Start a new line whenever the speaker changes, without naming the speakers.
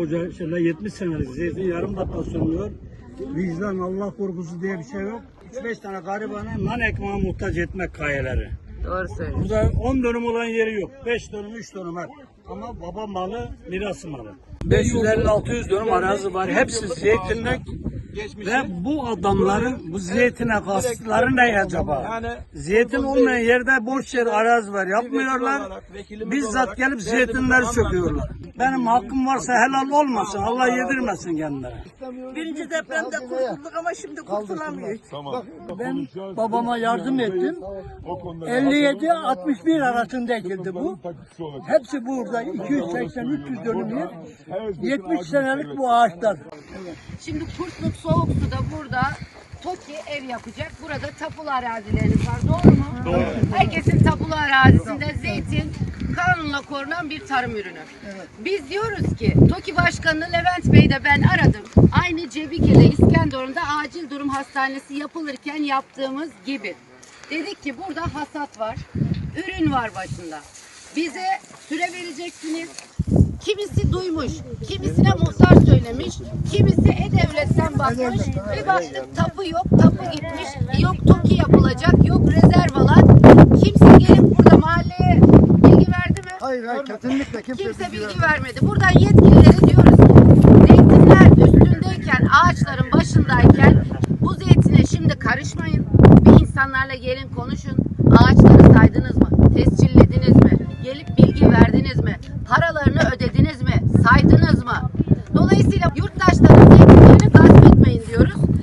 koca şeyler 70 senelik zeytin yarım dakika sürmüyor. Vicdan Allah korkusu diye bir şey yok. 3-5 tane garibanı nan ekmeğe muhtaç etmek kayeleri.
Doğru söylüyorsun.
Burada 10 dönüm olan yeri yok. 5 dönüm 3 dönüm var. Ama baba malı mirası malı. 550-600 dönüm arazi var. Hepsi zeytinlik. Ve bu adamların bu zeytine kastıkları ne acaba? Zeytin olmayan yerde boş yer arazi var yapmıyorlar. Bizzat gelip zeytinleri söküyorlar. Benim hakkım varsa helal olmasın. Allah yedirmesin kendilerine.
Birinci depremde kurtulduk ama şimdi kurtulamıyoruz.
Ben babama yardım ettim. 57-61 arasında ekildi bu. Hepsi burada 280-300 dönüm yer. 70 senelik bu ağaçlar.
Şimdi Kurtluk Soğuk Su'da burada TOKİ ev yapacak. Burada tapulu arazileriniz var. Doğru mu? Doğru. Herkesin tapulu arazisinde zeytin kanunla korunan bir tarım ürünü. Biz diyoruz ki TOKİ Başkanı Levent Bey'i de ben aradım. Aynı Cebike'de İskenderun'da acil durum hastanesi yapılırken yaptığımız gibi. Dedik ki burada hasat var. Ürün var başında. Bize süre vereceksiniz. Kimisi duymuş, kimisine muhtar söylemiş, kimisi E-Devlet'ten bakmış. Bir baktık tapu yok, tapu gitmiş, yok TOKİ yapılacak, yok rezerv alan. Kimse gelip burada mahalleye bilgi verdi mi?
Hayır hayır kesinlikle kimse,
Kimse bilgi vermedi. Buradan yetkililere diyoruz zeytinler üstündeyken, ağaçların başındayken bu zeytine şimdi karışmayın. Bir insanlarla gelin konuşun. Ağaçları saydınız mı? Tescillediniz mi? Gelip bilgi verdiniz mi? paralarını ödediniz mi? Saydınız mı? Dolayısıyla yurttaşların zeytinlerini gasp etmeyin diyoruz.